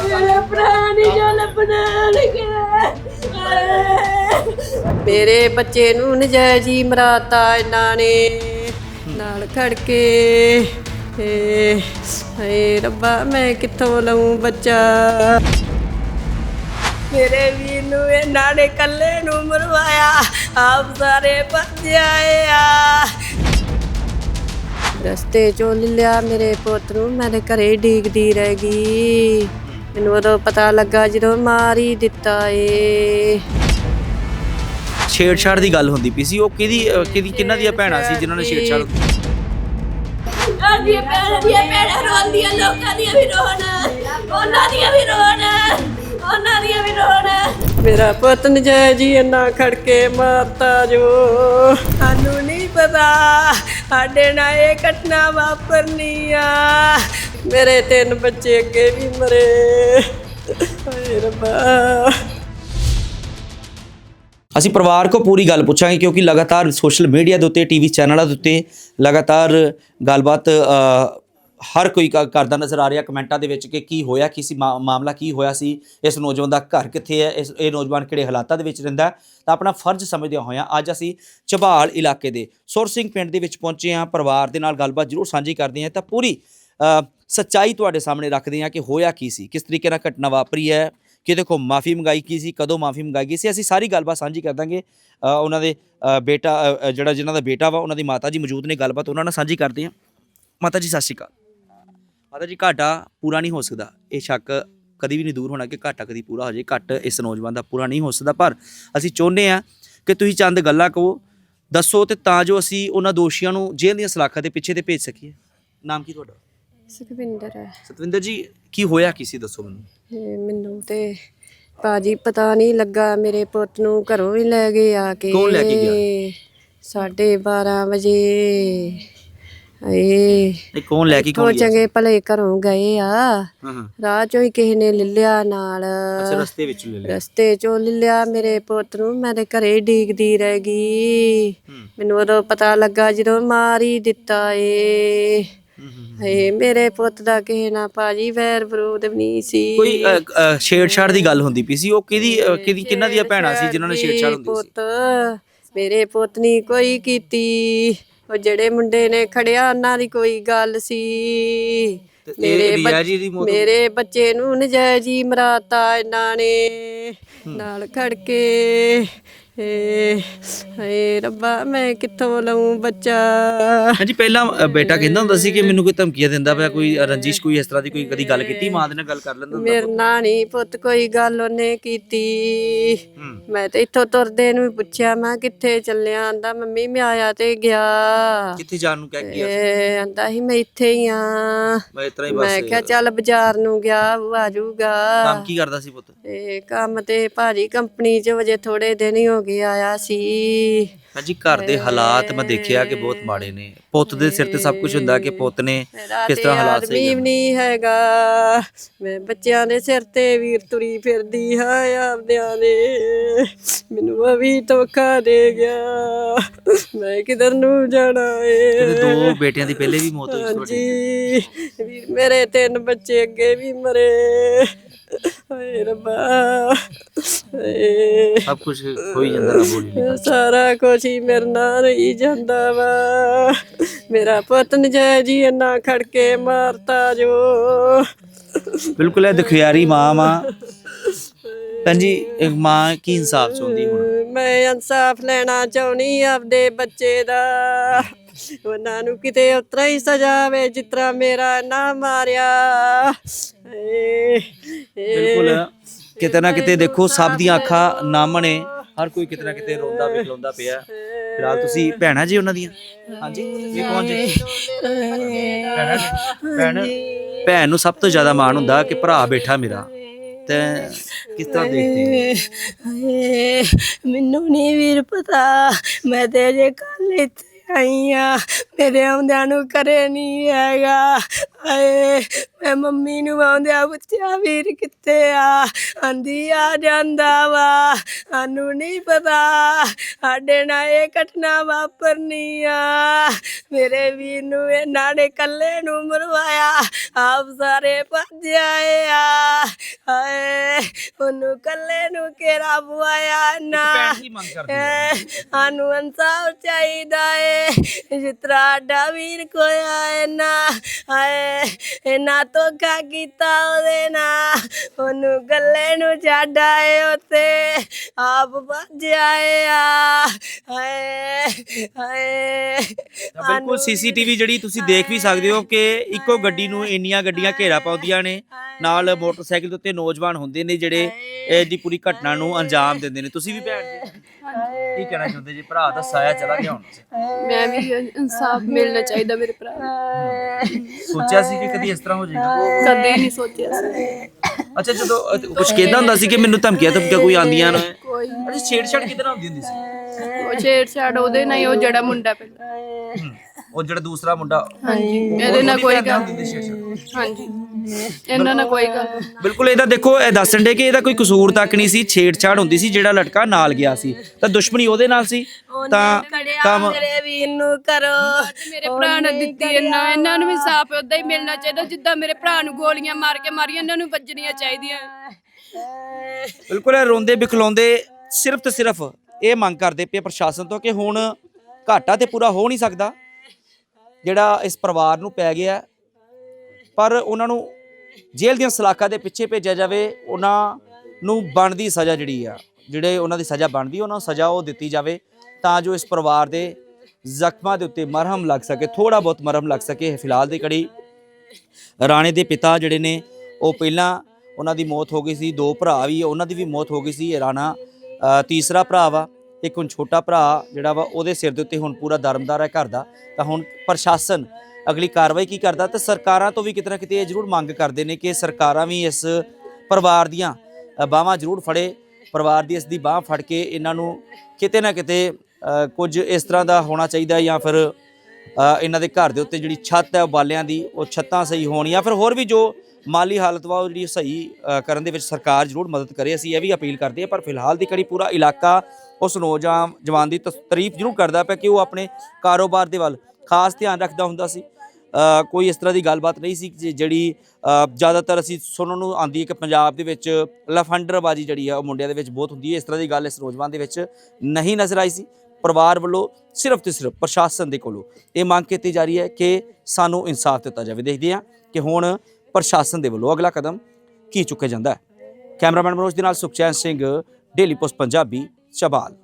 ਮੇਰਾ ਭਰਾ ਨਹੀਂ ਜੋ ਲੱਭਣਾ ਲੱਗਿਆ ਮੇਰੇ ਬੱਚੇ ਨੂੰ ਨਜਾਇਜ਼ ਹੀ ਮਰਾਤਾ ਇਹਨਾਂ ਨੇ, ਨਾਲ ਖੜ ਕੇ ਏ ਹਾਏ ਰੱਬਾ ਮੈਂ ਕਿੱਥੋਂ ਲਵਾਂ ਬੱਚਾ? ਮੇਰੇ ਵੀਰ ਨੂੰ ਇਹਨਾਂ ਨੇ ਕੱਲੇ ਨੂੰ ਮਰਵਾਇਆ, ਆਪ ਸਾਰੇ ਭੱਜ ਆਏ ਆ। ਰਸਤੇ ਚੋਂ ਲਿਆ ਮੇਰੇ ਪੁੱਤ ਨੂੰ, ਮੈਂ ਘਰੇ ਡੀਕਦੀ ਰਹਿ ਗਈ। ਮੈਨੂੰ ਉਦੋਂ ਪਤਾ ਲੱਗਾ ਜਦੋਂ ਮਾਰ ਦਿੱਤਾ ਏ। ਛੇੜਛਾੜ ਦੀ ਗੱਲ ਹੁੰਦੀ ਪਈ ਸੀ। ਉਹ ਕਿਹਦੀ ਅਹ ਕਿਹਦੀ ਕਿੰਨਾਂ ਦੀਆਂ ਭੈਣਾਂ ਸੀ ਜਿਨ੍ਹਾਂ ਨੇ ਛੇੜਛਾੜ ਸਾਡੀਆਂ ਭੈਣਾਂ ਦੀਆਂ ਭੈਣਾਂ ਰੋਂਦੀਆਂ ਲੋਕਾਂ ਦੀਆਂ ਵੀ ਰੋਣ। ਉਹਨਾਂ ਦੀਆਂ ਵੀ ਰੋਣ ਉਹਨਾਂ ਦੀਆਂ ਵੀ ਰੋਣ। ਮੇਰਾ ਪੁੱਤ ਨਜਾਇਜ਼ ਹੀ ਇੰਨਾ ਖੜ ਕੇ ਮਾਰਤਾ ਜੋ। ਸਾਨੂੰ ਪਤਾ ਸਾਡੇ ਨਾਲ ਇਹ ਘਟਨਾ ਵਾਪਰਨੀ ਆ। ਮੇਰੇ ਤਿੰਨ ਬੱਚੇ ਅੱਗੇ ਵੀ ਮਰੇ। ਹਾਏ ਰੱਬਾ। ਅਸੀਂ ਪਰਿਵਾਰ ਕੋ ਪੂਰੀ ਗੱਲ ਪੁੱਛਾਂਗੇ ਕਿਉਂਕਿ ਲਗਾਤਾਰ ਸੋਸ਼ਲ ਮੀਡੀਆ ਦੇ ਉੱਤੇ ਟੀਵੀ ਚੈਨਲਾਂ ਦੇ ਉੱਤੇ ਲਗਾਤਾਰ ਗੱਲਬਾਤ ਅ, ਹਰ ਕੋਈ ਕ- ਕਰਦਾ ਨਜ਼ਰ ਆ ਰਿਹਾ ਕਮੈਂਟਾਂ ਦੇ ਵਿੱਚ ਕਿ ਕੀ ਹੋਇਆ, ਕੀ ਸੀ, ਮਾ- ਮਾਮਲਾ ਕੀ ਹੋਇਆ ਸੀ, ਇਸ ਨੌਜਵਾਨ ਦਾ ਘਰ ਕਿੱਥੇ ਹੈ, ਇਸ, ਇਹ ਨੌਜਵਾਨ ਕਿਹੜੇ ਹਾਲਾਤਾਂ ਦੇ ਵਿੱਚ ਰਹਿੰਦਾ ਤਾਂ ਆਪਣਾ ਫਰਜ਼ ਸਮਝਦਿਆਂ ਹੋਇਆਂ ਅੱਜ ਅਸੀਂ ਝਬਾਲ ਇਲਾਕੇ ਦੇ ਸੁਰ ਸਿੰਘ ਪਿੰਡ ਦੇ ਵਿੱਚ ਪਹੁੰਚੇ ਹਾਂ, ਪਰਿਵਾਰ ਦੇ ਨਾਲ ਗੱਲਬਾਤ ਜ਼ਰੂਰ ਸਾਂਝੀ ਕਰਦੇ ਹਾਂ। ਤਾਂ ਪੂਰੀ ਸੱਚਾਈ ਤੁਹਾਡੇ ਸਾਹਮਣੇ ਰੱਖਦੇ ਹਾਂ ਕਿ ਹੋਇਆ ਕੀ ਸੀ, ਕਿਸ ਤਰੀਕੇ ਨਾਲ ਘਟਨਾ ਵਾਪਰੀ ਹੈ, ਕਿਹਦੇ ਕੋ ਮਾਫੀ ਮੰਗਾਈ ਕੀ ਸੀ, ਕਦੋਂ ਮਾਫੀ ਮੰਗਾਈ ਗਈ ਸੀ, ਅਸੀਂ ਸਾਰੀ ਗੱਲਬਾਤ ਸਾਂਝੀ ਕਰ ਦਾਂਗੇ। ਉਹਨਾਂ ਦੇ ਬੇਟਾ ਜਿਹੜਾ ਜਿਨ੍ਹਾਂ ਦਾ ਬੇਟਾ ਵਾ, ਉਹਨਾਂ ਦੀ ਮਾਤਾ ਜੀ ਮੌਜੂਦ ਨੇ, ਗੱਲਬਾਤ ਉਹਨਾਂ ਨਾਲ ਸਾਂਝੀ ਕਰਦੇ ਹਾਂ। ਮਾਤਾ ਜੀ, ਸਤਿ ਸ਼੍ਰੀ ਅਕਾਲ। ਮਾਤਾ ਜੀ ਘਾਟਾ ਪੂਰਾ ਨਹੀਂ ਹੋ ਸਕਦਾ। ਇਹ ਸ਼ੱਕ ਕਦੀ ਵੀ ਨਹੀਂ ਦੂਰ ਹੋਣਾ ਕਿ ਘਾਟਾ ਕਦੀ ਪੂਰਾ ਹੋ ਜਾਏ। ਘੱਟ ਇਸ ਨੌਜਵਾਨ ਦਾ ਪੂਰਾ ਨਹੀਂ ਹੋ ਸਕਦਾ। ਪਰ ਅਸੀਂ ਚਾਹੁੰਦੇ ਆ ਕਿ ਤੁਸੀਂ ਚੰਦ ਗੱਲਾਂ ਕਹੋ ਦੱਸੋ ਤੇ ਤਾਂ ਜੋ ਅਸੀਂ ਉਹਨਾਂ ਦੋਸ਼ੀਆਂ ਨੂੰ ਜੇਲ੍ਹ ਦੀਆਂ ਸਲਾਖਾਂ ਦੇ ਪਿੱਛੇ ਤੇ ਭੇਜ ਸਕੀਏ। ਨਾਮ ਕੀ ਤੁਹਾਡਾ? ਸੁਖਵਿੰਦਰ ਹੈ। ਸਤਵਿੰਦਰ ਜੀ ਕੀ ਹੋਇਆ ਕੀ ਸੀ? ਦੱਸੋ ਮੈਨੂੰ। ਇਹ ਮੈਨੂੰ ਤੇ ਬਾਜੀ ਪਤਾ ਨਹੀਂ ਲੱਗਾ। ਮੇਰੇ ਪੁੱਤ ਨੂੰ ਘਰੋਂ ਹੀ ਲੈ ਗਏ ਆ ਕੇ। ਕੌਣ ਲੈ ਕੇ ਗਿਆ? ਸਾਢੇ 12 ਵਜੇ। ਏ ਇਹ ਕੌਣ ਲੈ ਕੇ ਕੌਣ ਚੰਗੇ ਭਲੇ ਘਰੋਂ ਗਏ ਆ। ਹਾਂ ਰਾਹ ਚੋਂ ਹੀ ਕਿਸੇ ਨੇ ਲਿਲਿਆ ਨਾਲ। ਅੱਛਾ ਰਸਤੇ ਵਿੱਚ ਲੈ ਲਿਆ। ਰਸਤੇ ਚੋਂ ਲਿਲਿਆ ਮੇਰੇ ਪੁੱਤ ਨੂੰ। ਮੈਂ ਤੇ ਘਰੇ ਡੀਕਦੀ ਰਹਿ ਗਈ। ਮੈਨੂੰ ਉਦੋਂ ਪਤਾ ਲੱਗਾ ਜਦੋਂ ਮਾਰ ਦਿੱਤਾ ਏ। ਹੂੰ, ਮੇਰੇ ਪੁੱਤ ਦਾ ਕਿਸੇ ਨਾਲ ਬਾਜੀ ਵੈਰ ਵਿਰੋਧ ਵੀ ਨਹੀਂ ਸੀ। ਕੋਈ ਛੇੜਛਾੜ ਦੀ ਗੱਲ ਹੁੰਦੀ ਪਈ ਸੀ? ਉਹ ਕਿਹਦੀ ਕਿਹਦੀ ਕਿੰਨਾਂ ਦੀਆਂ ਭੈਣਾਂ ਸੀ ਜਿਨ੍ਹਾਂ ਨੇ ਛੇੜਛਾੜ ਹੁੰਦੀ ਸੀ? ਪੁੱਤ ਮੇਰੇ ਪੁੱਤ ਨੇ ਕੋਈ ਕੀਤੀ। ਉਹ ਜਿਹੜੇ ਮੁੰਡੇ ਨੇ ਖੜਿਆ ਉਹਨਾਂ ਦੀ ਕੋਈ ਗੱਲ ਸੀ। ਤੇ ਇਹ ਮੇਰੇ ਰਿਆ ਬੱਚ- ਜੀ ਦੀ ਮੌਤ ਮੇਰੇ ਬੱਚੇ ਨੂੰ ਨਜਾਇਜ਼ ਹੀ ਮਰਾਤਾ ਇਹਨਾਂ ਨੇ ਨਾਲ ਖੜ ਕੇ ਏ ਹਾਏ ਰੱਬਾ ਮੈਂ ਕਿੱਥੋਂ ਲਵਾਂ ਬੱਚਾ? ਹਾਂਜੀ ਪਹਿਲਾਂ ਅ, ਬੇਟਾ ਕਹਿੰਦਾ ਹੁੰਦਾ ਸੀ ਕਿ ਮੈਨੂੰ ਕੋਈ ਧਮਕੀਆਂ ਦਿੰਦਾ ਪਿਆ ਕੋਈ ਰੰਜਿਸ਼ ਕੋਈ ਇਸ ਤਰ੍ਹਾਂ ਦੀ ਕੋਈ ਕਦੀ ਗੱਲ ਕੀਤੀ? ਮਾਂ ਦੇ ਨਾਲ ਗੱਲ ਕਰ ਲੈਂਦਾ ਹੁੰਦਾ ਮੇਰੇ ਨਾਲ ਨਹੀਂ ਪੁੱਤ ਕੋਈ ਗੱਲ ਉਹਨੇ ਕੀਤੀ। ਹੂੰ। ਮੈਂ ਤੇ ਇੱਥੋਂ ਤੁਰਦੇ ਨੂੰ ਵੀ ਪੁੱਛਿਆ ਮੈਂ ਕਿੱਥੇ ਚੱਲਿਆ? ਆਂਦਾ ਮੰਮੀ ਮੈਂ ਆਇਆ ਤੇ ਗਿਆ। ਕਿੱਥੇ ਜਾਣ ਨੂੰ ਕਹਿ ਗਿਆ? ਇਹ ਆਂਦਾ ਸੀ ਮੈਂ ਇੱਥੇ ਹੀ ਆ। ਮੈਂ ਇਸ ਤਰ੍ਹਾਂ ਹੀ ਮੈਂ ਬਸ ਕਿਹਾ ਚੱਲ ਬਾਜ਼ਾਰ ਨੂੰ ਗਿਆ ਉਹ ਆ ਜਾਊਗਾ। ਕੰਮ ਕੀ ਕਰਦਾ ਸੀ ਪੁੱਤ? ਇਹ ਕੰਮ ਤੇ ਭਾਜੀ ਕੰਪਨੀ 'ਚ ਵਜੇ ਥੋੜੇ ਦਿਨ ਹੀ ਹੋ ਗਏ ਆਇਆ ਸੀ। ਹਾਂਜੀ ਘਰ ਦੇ ਹਾਲਾਤ ਮੈਂ ਦੇਖਿਆ ਕਿ ਬਹੁਤ ਮਾੜੇ ਨੇ। ਪੁੱਤ ਦੇ ਸਿਰ ਤੇ ਸਭ ਕੁਝ ਹੁੰਦਾ ਕਿ ਪੁੱਤ ਨੇ ਕਿਸ ਤਰ੍ਹਾਂ ਹਾਲਾਤ ਸਹੀ ਨਹੀਂ ਹੈਗਾ। ਮੈਂ ਬੱਚਿਆਂ ਦੇ ਸਿਰ ਤੇ ਵੀਰ ਤੁਰੀ ਫਿਰਦੀ ਹਾਂ ਆਪਦਿਆਂ ਦੇ। ਮੈਨੂੰ ਉਹ ਵੀ ਧੋਖਾ ਦੇ ਗਿਆ। ਮੈਂ ਕਿਧਰ ਨੂੰ ਜਾਣਾ ਏ? ਦੋ ਬੇਟਿਆਂ ਦੀ ਪਹਿਲੇ ਵੀ ਮੌਤ ਹੋਈ ਸੀ ਮੇਰੇ ਤਿੰਨ ਬੱਚੇ ਅੱਗੇ ਵੀ ਮਰੇ। ਹਾਏ ਰੱਬਾ। ਹਾਏ। ਸਭ ਕੁਝ ਹੋਈ ਜਾਂਦਾ ਰੱਬ ਬੋਲੀ ਨਹੀਂ ਸਾਰਾ ਕੁਝ ਹੀ ਮੇਰੇ ਨਾਲ ਰਹੀ ਜਾਂਦਾ ਵਾ। ਮੇਰਾ ਪੁੱਤ ਨਜਾਇਜ਼ ਹੀ ਇੰਨਾ ਖੜ ਕੇ ਮਾਰਤਾ ਜੋ। ਬਿਲਕੁਲ ਇਹ ਦੁਖਿਆਰੀ ਮਾਂ ਮਾਂ ਭੈਣ ਜੀ ਇੱਕ ਮਾਂ ਕੀ ਇਨਸਾਫ ਚਾਹੁੰਦੀ ਹੁਣ? ਮੈਂ ਇਨਸਾਫ ਲੈਣਾ ਚਾਹੁੰਦੀ ਆਪਦੇ ਬੱਚੇ ਦਾ। ਉਹਨਾਂ ਨੂੰ ਕਿਤੇ ਉਤਰਾ ਹੀ ਸਜ਼ਾ ਵੇ ਜਿਸ ਤਰ੍ਹਾਂ ਮੇਰਾ ਨਾ ਮਾਰਿਆ। ਏ, ਏ, ਬਿਲਕੁਲ। ਕਿਤੇ ਨਾ ਕਿਤੇ ਦੇਖੋ ਸਭ ਦੀਆਂ ਅੱਖਾਂ ਨਮ ਨੇ। ਹਰ ਕੋਈ ਕਿਤੇ ਨਾ ਕਿਤੇ ਰੋਂਦਾ ਵਿਖਲਾਉਂਦਾ ਪਿਆ। ਫਿਲਹਾਲ ਤੁਸੀਂ ਭੈਣਾਂ ਜੀ ਉਹਨਾਂ ਦੀਆਂ? ਹਾਂਜੀ ਇਹ ਕੌਣ ਜੀ? ਭੈਣਾਂ ਜੀ? ਭੈਣ ਭੈਣ ਨੂੰ ਸਭ ਤੋਂ ਜ਼ਿਆਦਾ ਮਾਣ ਹੁੰਦਾ ਕਿ ਭਰਾ ਬੈਠਾ ਮੇਰਾ। ਤੇ ਕਿਸ ਤਰ੍ਹਾਂ ਦੇਖਦੇ ਹੋ? ਹਾਏ ਮੈਨੂੰ ਨਹੀਂ ਵੀਰ ਪਤਾ ਮੈਂ ਤੇ ਜੇ ਕੱਲ ਇੱਥੇ ਆਈ ਆ ਮੇਰੇ ਆਉਂਦਿਆਂ ਨੂੰ ਕਰੇ ਨਹੀਂ ਹੈਗਾ। ਹਾਏ ਮੈਂ ਮੰਮੀ ਨੂੰ ਆਉਂਦਿਆਂ ਪੁੱਛਿਆ ਵੀਰ ਕਿੱਥੇ ਆ? ਆਂਦੀ ਆ ਜਾਂਦਾ ਵਾ। ਸਾਨੂੰ ਨਹੀਂ ਪਤਾ। ਸਾਡੇ ਨਾਲ ਇਹ ਘਟਨਾ ਵਾਪਰਨੀ ਆ। ਮੇਰੇ ਵੀਰ ਨੂੰ ਇਹਨਾਂ ਨੇ ਕੱਲੇ ਨੂੰ ਮਰਵਾਇਆ। ਆਪ ਸਾਰੇ ਭੱਜ ਆਏ ਆ। ਉਹਨੂੰ ਕੱਲੇ ਨੂੰ ਕਿਹੜਾ ਬੁਆਇਆ ਨਾ ਸਾਨੂੰ ਇਨਸਾਫ ਚਾਹੀਦਾ ਏ। ਜਿਸ ਤਰ੍ਹਾਂ ਸਾਡਾ ਵੀਰ ਕੋਇਆ ਏ ਨਾ ਹਾਏ ਇਹਨਾਂ ਧੋਖਾ ਕੀਤਾ ਉਹਦੇ ਨਾਲ। ਉਹਨੂੰ ਗੱਲੇ ਨੂੰ ਛੱਡ ਆਏ ਉੱਤੇ ਆਪ ਭੱਜ ਆਏ ਆ ਹਾਏ ਹਾਏ। ਤਾਂ ਬਿਲਕੁਲ ਸੀਸੀਟੀਵੀ ਜਿਹੜੀ ਤੁਸੀਂ ਦੇਖ ਵੀ ਸਕਦੇ ਹੋ ਕਿ ਇੱਕੋ ਗੱਡੀ ਨੂੰ ਇੰਨੀਆਂ ਗੱਡੀਆਂ ਘੇਰਾ ਪਾਉਂਦੀਆਂ ਨੇ। ਨਾਲ ਮੋਟਰਸਾਈਕਲ ਦੇ ਉੱਤੇ ਨੌਜਵਾਨ ਹੁੰਦੇ ਨੇ ਜਿਹੜੇ ਇਹ ਦੀ ਪੂਰੀ ਘਟਨਾ ਨੂੰ ਅੰਜਾਮ ਦਿੰਦੇ ਨੇ। ਤੁਸੀਂ ਵੀ ਭੈਣ ਜੀ? ਕੀ ਕਹਿਣਾ ਚਾਹੁੰਦੇ ਜੀ? ਭਰਾ ਦਾ ਸਾਇਆ ਚਲਾ ਗਿਆ ਹੁਣ। ਮੈਂ ਵੀ ਇਨਸਾਫ ਮਿਲਣਾ ਚਾਹੀਦਾ ਮੇਰੇ ਭਰਾ ਨੂੰ। ਸੋਚਿਆ ਸੀ ਕਿ ਕਦੀ ਇਸ ਤਰ੍ਹਾਂ ਹੋ ਜਾਏਗਾ? ਕਦੇ ਨਹੀਂ ਸੋਚਿਆ ਸੀ। ਅੱਛਾ ਜਦੋਂ ਕੁਝ ਕਹਿੰਦਾ ਹੁੰਦਾ ਸੀ ਕਿ ਮੈਨੂੰ ਧਮਕੀਆਂ ਧਮਕੀਆਂ ਕੋਈ ਆਉਂਦੀਆਂ ਨੇ? ਕੋਈ ਅੱਛਾ ਛੇੜਛਾੜ ਕਿਦਾਂ ਹੁੰਦੀ ਹੁੰਦੀ ਸੀ? ਉਹ ਛੇੜ ਛਾੜ ਉਹਦੇ ਨਾਲ ਹੀ ਉਹ ਜਿਹੜਾ ਮੁੰਡਾ ਪਹਿਲਾਂ। ਹਮ, ਉਹ ਜਿਹੜਾ ਦੂਸਰਾ ਮੁੰਡਾ। ਹਾਂਜੀ ਇਹਦੇ ਨਾਲ ਕੋਈ ਗੱਲ ਹੁੰਦੀ ਸੀ ਛੇੜਛਾੜ। ਹਾਂਜੀ ਇਹਨਾਂ ਨਾਲ ਕੋਈ ਗੱਲ ਬਿਲਕੁਲ ਇਹਦਾ ਦੇਖੋ ਇਹ ਦੱਸਣ ਦੇ ਕਿ ਇਹਦਾ ਕੋਈ ਕਸੂਰ ਤੱਕ ਨਹੀਂ ਸੀ ਛੇੜਛਾੜ ਹੁੰਦੀ ਸੀ ਜਿਹੜਾ ਲੜਕਾ ਨਾਲ ਗਿਆ ਸੀ। ਤਾਂ ਦੁਸ਼ਮਣੀ ਉਹਦੇ ਨਾਲ ਸੀ? ਤਾਂ ਕੰਮ ਵੀਰ ਨੂੰ ਕਰੋ। ਮੇਰੇ ਭਰਾ ਨੇ ਦਿੱਤੀ ਇਹਨਾਂ ਇਹਨਾਂ ਨੂੰ ਵੀ ਸਾਫ਼ ਉਦਾਂ ਹੀ ਮਿਲਣਾ ਚਾਹੀਦਾ ਜਿੱਦਾਂ ਮੇਰੇ ਭਰਾ ਨੂੰ ਗੋਲੀਆਂ ਮਾਰ ਕੇ ਮਾਰੀਆਂ ਇਹਨਾਂ ਨੂੰ ਵੱਜਣੀਆਂ ਚਾਹੀਦੀਆਂ। ਬਿਲਕੁਲ ਇਹ ਰੋਂਦੇ ਬਿਖਲਾਉਂਦੇ ਸਿਰਫ ਤੇ ਸਿਰਫ ਇਹ ਮੰਗ ਕਰਦੇ ਪਏ ਪ੍ਰਸ਼ਾਸਨ ਤੋਂ ਕਿ ਹੁਣ ਘਾਟਾ ਤੇ ਪੂਰਾ ਹੋ ਨਹੀਂ ਸਕਦਾ ਜਿਹੜਾ ਇਸ ਪਰਿਵਾਰ ਨੂੰ ਪੈ ਗਿਆ। ਪਰ ਉਹਨਾਂ ਨੂੰ ਜੇਲ੍ਹ ਦੀਆਂ ਸਲਾਖਾਂ ਦੇ ਪਿੱਛੇ ਭੇਜਿਆ ਜਾਵੇ ਉਹਨਾਂ ਨੂੰ ਬਣਦੀ ਸਜ਼ਾ ਜਿਹੜੀ ਆ ਜਿਹੜੇ ਉਹਨਾਂ ਦੀ ਸਜ਼ਾ ਬਣਦੀ ਉਹਨਾਂ ਨੂੰ ਸਜ਼ਾ ਉਹ ਦਿੱਤੀ ਜਾਵੇ ਤਾਂ ਜੋ ਇਸ ਪਰਿਵਾਰ ਦੇ ਜ਼ਖਮਾਂ ਦੇ ਉੱਤੇ ਮਰਹਮ ਲੱਗ ਸਕੇ ਥੋੜਾ ਬਹੁਤ ਮਰਹਮ ਲੱਗ ਸਕੇ ਫਿਲਹਾਲ ਦੀ ਕੜੀ ਰਾਣੇ ਦੇ ਪਿਤਾ ਜਿਹੜੇ ਨੇ, ਉਹ ਪਹਿਲਾਂ ਉਹਨਾਂ ਦੀ ਮੌਤ ਹੋ ਗਈ ਸੀ, ਦੋ ਭਰਾ ਵੀ, ਉਹਨਾਂ ਦੀ ਵੀ ਮੌਤ ਹੋ ਗਈ ਸੀ ਰਾਣਾ ਤੀਸਰਾ ਭਰਾ ਵਾ, ਇੱਕ ਹੁਣ ਛੋਟਾ ਭਰਾ ਜਿਹੜਾ ਵਾ, ਉਹਦੇ ਸਿਰ ਦੇ ਉੱਤੇ ਹੁਣ ਪੂਰਾ ਦਰਮਦਾਰ ਹੈ ਘਰ ਦਾ। ਤਾਂ ਹੁਣ ਪ੍ਰਸ਼ਾਸਨ ਅਗਲੀ ਕਾਰਵਾਈ ਕੀ ਕਰਦਾ, ਤਾਂ ਸਰਕਾਰਾਂ ਤੋਂ ਵੀ ਕਿਤੇ ਨਾ ਕਿਤੇ ਇਹ ਜ਼ਰੂਰ ਮੰਗ ਕਰਦੇ ਨੇ ਕਿ ਸਰਕਾਰਾਂ ਵੀ ਇਸ ਪਰਿਵਾਰ ਦੀਆਂ ਬਾਹਾਂ ਜ਼ਰੂਰ ਫੜੇ, ਪਰਿਵਾਰ ਦੀ ਇਸ ਦੀ ਬਾਹ ਫੜ ਕੇ ਇਹਨਾਂ ਨੂੰ ਕਿਤੇ ਨਾ ਕਿਤੇ ਕੁਝ ਇਸ ਤਰ੍ਹਾਂ ਦਾ ਹੋਣਾ ਚਾਹੀਦਾ ਜਾਂ ਫਿਰ ਇਹਨਾਂ ਦੇ ਘਰ ਦੇ ਉੱਤੇ ਜਿਹੜੀ ਛੱਤ ਹੈ ਉਹ ਬਾਲਿਆਂ ਦੀ, ਉਹ ਛੱਤਾਂ ਸਹੀ ਹੋਣ ਜਾਂ ਫਿਰ ਹੋਰ ਵੀ ਜੋ ਮਾਲੀ ਹਾਲਤ ਵਾ, ਉਹ ਜਿਹੜੀ ਸਹੀ ਕਰਨ ਦੇ ਵਿੱਚ ਸਰਕਾਰ ਜ਼ਰੂਰ ਮਦਦ ਕਰੇ। ਅਸੀਂ ਇਹ ਵੀ ਅਪੀਲ ਕਰਦੇ ਹਾਂ, ਪਰ ਫਿਲਹਾਲ ਦੀ ਕੜੀ ਪੂਰਾ ਇਲਾਕਾ ਉਸ ਨੌਜਵਾਨ, ਜਵਾਨ ਦੀ ਤਸ- ਤਾਰੀਫ ਜ਼ਰੂਰ ਕਰਦਾ ਪਿਆ ਕਿ ਉਹ ਆਪਣੇ ਕਾਰੋਬਾਰ ਦੇ ਵੱਲ ਖਾਸ ਧਿਆਨ ਰੱਖਦਾ ਹੁੰਦਾ ਸੀ। ਕੋਈ ਇਸ ਤਰ੍ਹਾਂ ਦੀ ਗੱਲਬਾਤ ਨਹੀਂ ਸੀ ਜਿਹੜੀ ਜ਼ਿਆਦਾਤਰ ਅਸੀਂ ਸੁਣਨ ਨੂੰ ਆਉਂਦੀ ਹੈ ਕਿ ਪੰਜਾਬ ਦੇ ਵਿੱਚ ਲਫੰਡਰਬਾਜੀ ਜਿਹੜੀ ਆ, ਉਹ ਮੁੰਡਿਆਂ ਦੇ ਵਿੱਚ ਬਹੁਤ ਹੁੰਦੀ ਹੈ। ਇਸ ਤਰ੍ਹਾਂ ਦੀ ਗੱਲ ਇਸ ਨੌਜਵਾਨ ਦੇ ਵਿੱਚ ਨਹੀਂ ਨਜ਼ਰ ਆਈ ਸੀ। ਪਰਿਵਾਰ ਵੱਲੋਂ ਸਿਰਫ ਤੇ ਸਿਰਫ ਪ੍ਰਸ਼ਾਸਨ ਦੇ ਕੋਲੋਂ ਇਹ ਮੰਗ ਕੀਤੀ ਜਾ ਰਹੀ ਹੈ ਕਿ ਸਾਨੂੰ ਇਨਸਾਫ ਦਿੱਤਾ ਜਾਵੇ। ਦੇਖਦੇ ਹਾਂ ਕਿ ਹੁਣ ਪ੍ਰਸ਼ਾਸਨ ਦੇ ਵੱਲੋਂ ਅਗਲਾ ਕਦਮ ਕੀ ਚੁੱਕਿਆ ਜਾਂਦਾ ਹੈ। ਕੈਮਰਾਮੈਨ ਮਨੋਜ ਦੇ ਨਾਲ ਸੁਖਚੈਨ ਸਿੰਘ, ਡੇਲੀ ਪੋਸਟ, ਪੰਜਾਬੀ ਚਬਾਲ